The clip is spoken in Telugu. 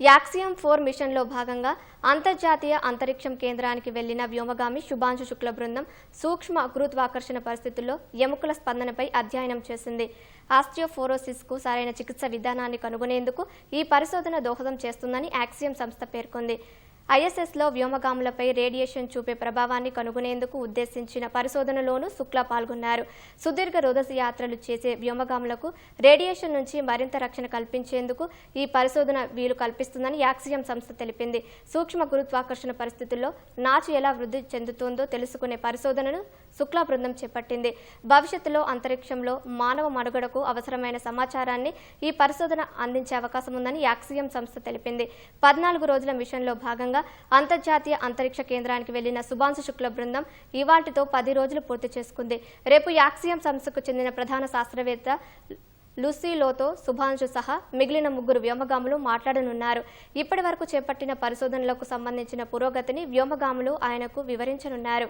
యాక్సియం ఫోర్ మిషన్లో భాగంగా అంతర్జాతీయ అంతరిక్షం కేంద్రానికి వెళ్ళిన వ్యోమగామి శుభాంశు శుక్ల బృందం సూక్ష్మ గురుత్వాకర్షణ పరిస్థితుల్లో ఎముకల స్పందనపై అధ్యయనం చేసింది. ఆస్టియోఫోరోసిస్కు సరైన చికిత్స విధానాన్ని కనుగొనేందుకు ఈ పరిశోధన దోహదం చేస్తుందని యాక్సియం సంస్థ పేర్కొంది. ఐఎస్ఎస్లో వ్యోమగాములపై రేడియేషన్ చూపే ప్రభావాన్ని కనుగొనేందుకు ఉద్దేశించిన పరిశోధనలోనూ శుక్లా పాల్గొన్నారు. సుదీర్ఘ రోదసి యాత్రలు చేసే వ్యోమగాములకు రేడియేషన్ నుంచి మరింత రక్షణ కల్పించేందుకు ఈ పరిశోధన వీలు కల్పిస్తుందని యాక్సియం సంస్థ తెలిపింది. సూక్ష్మ గురుత్వాకర్షణ పరిస్థితుల్లో నాచు ఎలా వృద్ధి చెందుతుందో తెలుసుకునే పరిశోధనను శుక్లా బృందం చేపట్టింది. భవిష్యత్తులో అంతరిక్షంలో మానవ మనుగడకు అవసరమైన సమాచారాన్ని ఈ పరిశోధన అందించే అవకాశం ఉందని యాక్సియం సంస్థ తెలిపింది. పద్నాలుగు రోజుల మిషన్లో భాగంగా అంతర్జాతీయ అంతరిక్ష కేంద్రానికి వెళ్ళిన సుభాంశు శుక్ల బృందం ఇవాటితో పది రోజులు పూర్తి చేసుకుంది. రేపు యాక్సియం సంస్థకు చెందిన ప్రధాన శాస్త్రవేత్త లూసీలోతో సుభాంశు సహా మిగిలిన ముగ్గురు వ్యోమగాములు మాట్లాడనున్నారు. ఇప్పటి వరకు చేపట్టిన పరిశోధనలకు సంబంధించిన పురోగతిని వ్యోమగాములు ఆయనకు వివరించనున్నారు.